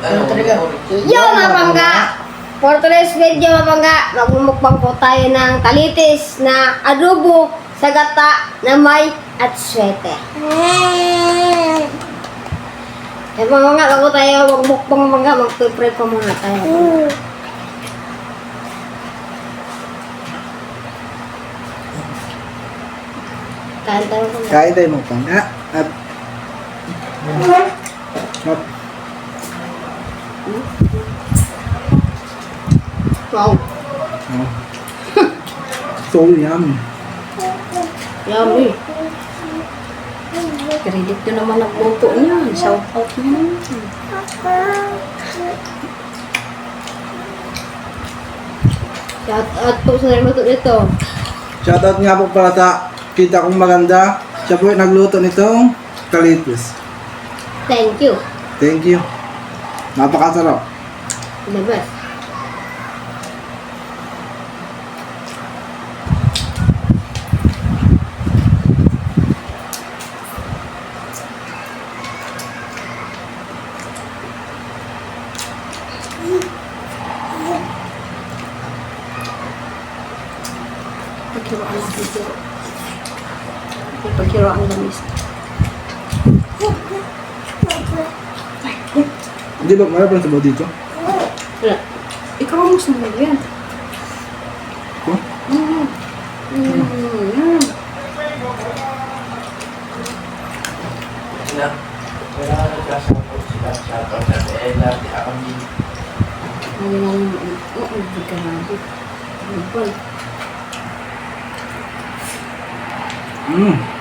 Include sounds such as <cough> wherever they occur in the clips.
Ano talaga? Yo mga pangga! For today's video mga pangga, magmumukbang po tayo ng talitis na adobo sa gata na may atswete. Eh mga mga, bago tayo magmukbang mga pangga, mag-prepare pa muna tayo. Kain tayo mga pangga. Kain tayo ng pangga. At... At... Wow, Oh. so yummy. yummy. Credit ko naman nagluto. Shout out niya. Shout out po sa nagluto nito. Shoutout nga po para sa kita kong maganda. Siya po yung nagluto nitong kalitis. Thank you. Thank you. Napakasarap. The best. Pagkiroan ang pagkiro. Pagkiroan ang lamis. Hindi ba mayroon pa sabaw dito? Wala. Ikaw ang gusto mo yan. Ito? Mm. Mm. Sila. Wala ka nagkasapot sila. Shoutout sa Ella. Di ako ni... Ano na lang, oo, hindi ka nabi. Ano ba? Mm.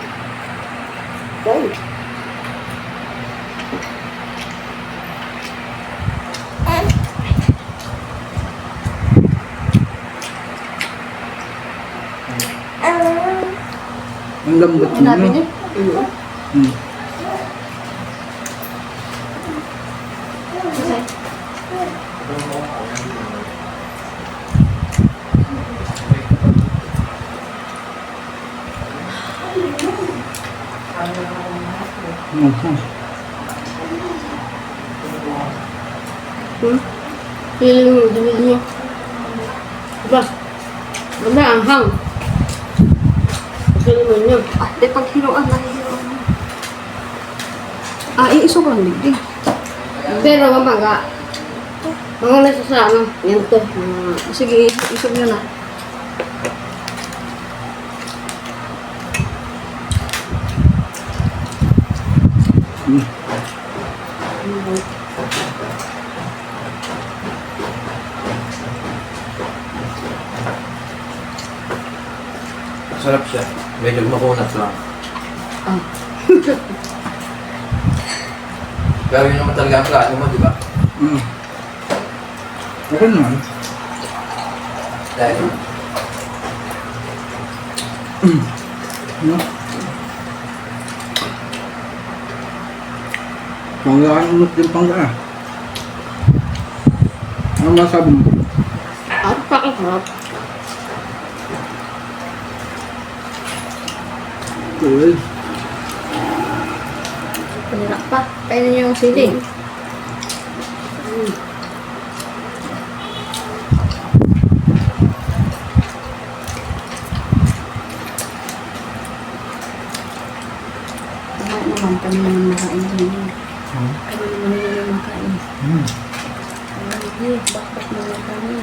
Wow. Ang lambot niya. Sinabi no? niya? Oo. Mm. Mhm. Hmm? Feeling mo, dumi niya. Diba? Diba, ang mo niya. Ah, di pag hinuan na hinuan na. Ah, iisog lang digdig. Pero mamaga. Mga nasa sa ano, yan to. Mga Sige, isog nyo na. Sarap siya. Medyo makunat lang. Ah. <laughs> Pero yun naman talaga ang klase mo, di ba? Mm. Okay naman. Dahil No? Panggaan ulit din pangga ah. Ano masabi mo? at pakasarap. Well, Panira pa. Kainin niyo yung sili. Bakit naman kami naman makain yun. Hmm. Kami naman yung makain. mm. Ay, bakit naman kami?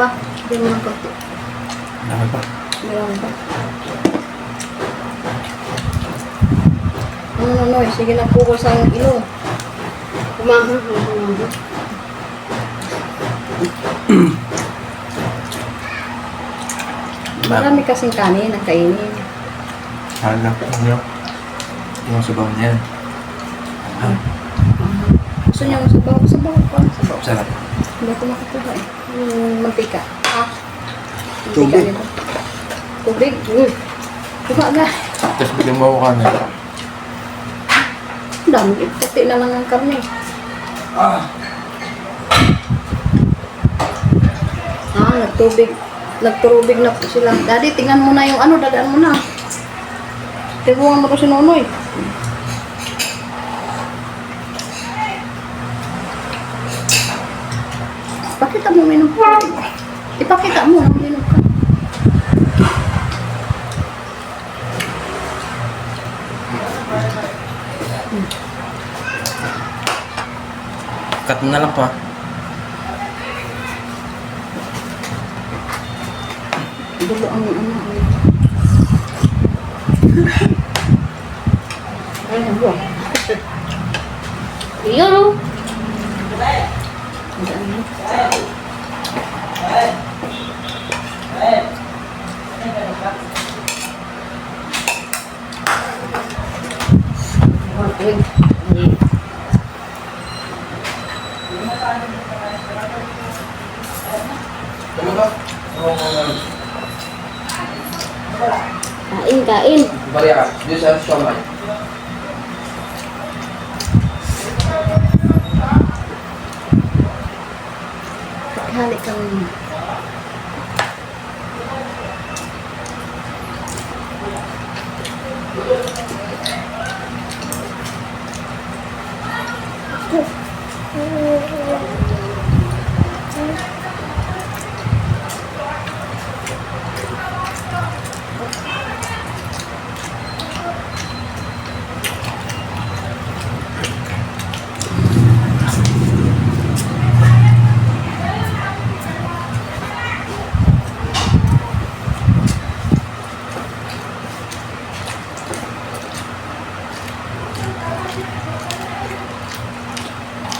Pa. Hindi mo ng konti. Dahil pa. Meron pa. Ano, ano, eh. Sige na po ko sa ilong. Kumaha. Kumaha. Marami kasing kanin ang kainin. Hanap nyo. Yung sabaw niya yan. Ah, gusto niyo sabaw? Sabaw ko. Sabaw. Sarap. Hindi ko makakuha. Eh. Yung mantika. Ah. Tubig. Tubig. Mm. Kuha na. Tapos bigyan mo ako kanin. Ang dami. Pati na lang ang karne. Ah. Ah, nagtubig. Nagtubig na po sila. Daddy, tingnan mo na yung ano. Dadaan mo na. Tiguan mo ko si Nonoy. Eh. Pakita mo, minum ka. Ipakita mo, minum ka. Cut mo na lang po. ah. Dulo ang ano. Ay, ano? Yun oh. Dadaan mo. Kain, kain. Balik ka. Dito sa siomay. Hali kang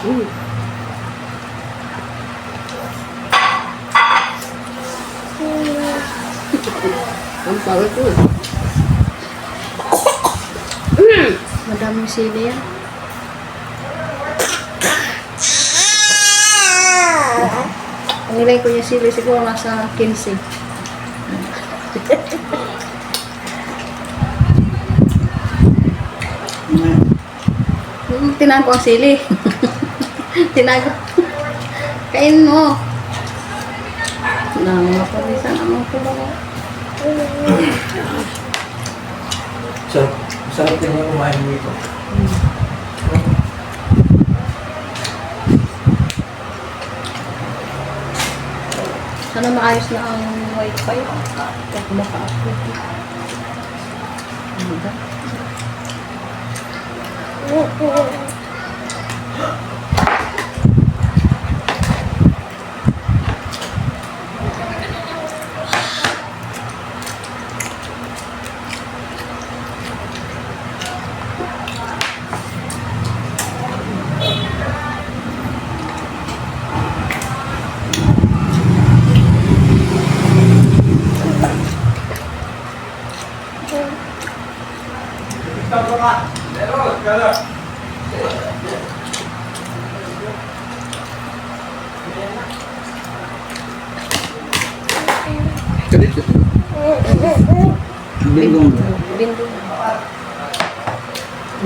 Ang pawit mo. madaming sili yan. Ang nilay ko yung sili siguro nasa 15. Hmm, Tinago ko ang sili. <laughs> Tinago. Kain mo. Nangangapawisan ang mga ko. So, masarap din yung kumain dito. Sana maayos na ang wifi. Kaya kumaka-upload. Ano ba? Kadito. Bingong. Bindong.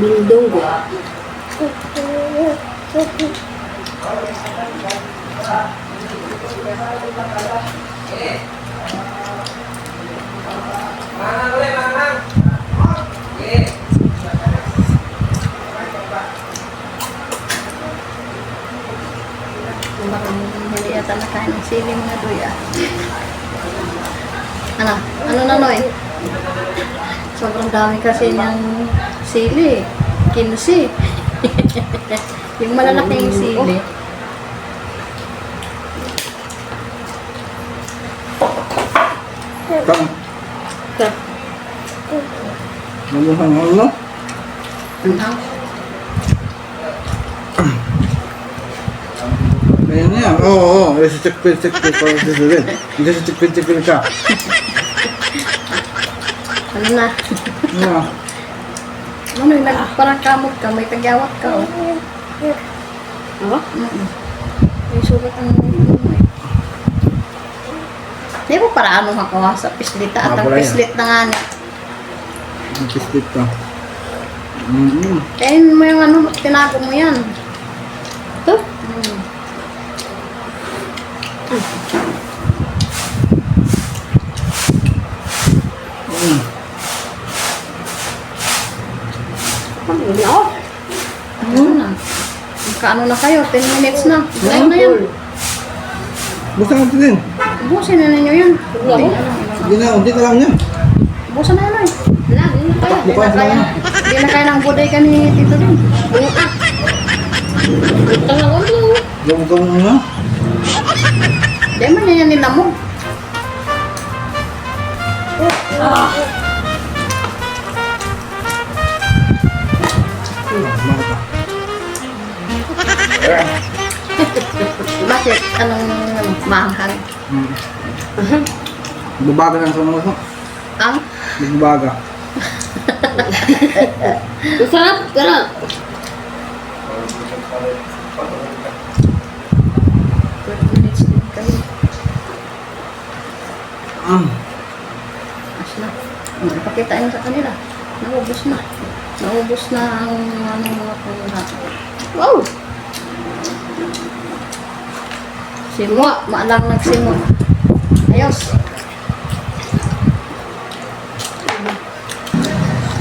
Bindunggo. Baka hindi yata nakain ng sili mga doy ah. Ano? Ano na noy? Sobrang dami kasi ng sili. Kinsi. <laughs> yung malalaking sili. Kang. Ka. Namuhang ano? Ang Ayan na yan. Oo, oo. Oh, si Chikpin, Chikpin. Parang si Surin. Hindi si Chikpin, Chikpin siya. Ano na? Ano? Ano yung nag- parang kamot ka, may tagyawat ka. Oh. Oh? Mm-mm. May sugat ang ano mo. Di ba para ano makawa sa pislita at ang pislit na nga niya. Ang pislit pa. Mm-hmm. Kain mo yung ano, tinago mo yan. Ito? Mm. Naka ano na kayo, 10 minutes na. Ayun na yan. Buksan natin din. Busin na ninyo yun. Hindi na, hindi na lang yan. Busan na yan. Wala, hindi na kaya. Kaya, na. hindi na kaya ng buday ka ni Tito din. Ah. Ito na ulo. Gawin ka muna. Di man yan nila mo. Bakit ah? Bakit? Anong maanghang? Hmm. Bubaga lang sa mga ko. Ang? Bubaga. Masarap, pero 30 minutes din kayo. Mm. As na. Ipakita niyo sa kanila. Naubos na. Naubos na ang ano mga panguna. wow. Simo. Maalang nagsimo. Ayos.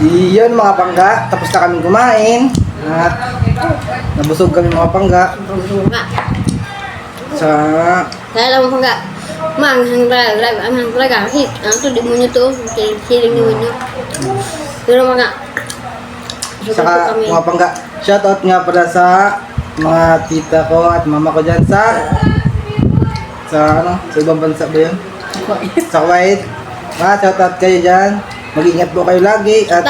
Iyon mga pangga, tapos na kami kumain. At nabusog kami mga pangga Ang nga. sa Kaya lang mo nga, manghang talaga, live ang hang talaga. Kasi, ano to, demonyo to, siling demonyo. Pero mga, sugar po saka kami. mga pangga. Shoutout nga pala sa mga tita ko at mama ko dyan sa sa ano, sa ibang bansa ba yun? Sa Kuwait. Mga shoutout kayo dyan. Mag-ingat po kayo lagi at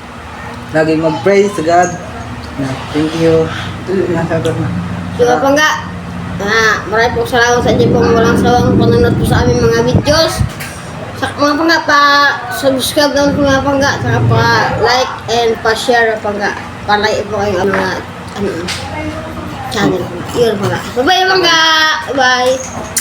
<clears throat> lagi mag-pray sa God. Thank you. Yeah, shoutout na. So, pa nga, ah, maraming pong salamat sa inyo pong walang sawang panonood po sa aming mga videos. Sa mga pangga, pa-subscribe lang po mga pangga, saka pa-like and pa-share pa pangga. Pa-like po kayo ang mga, ano, channel. Yun pangga. Bye-bye pangga! Bye!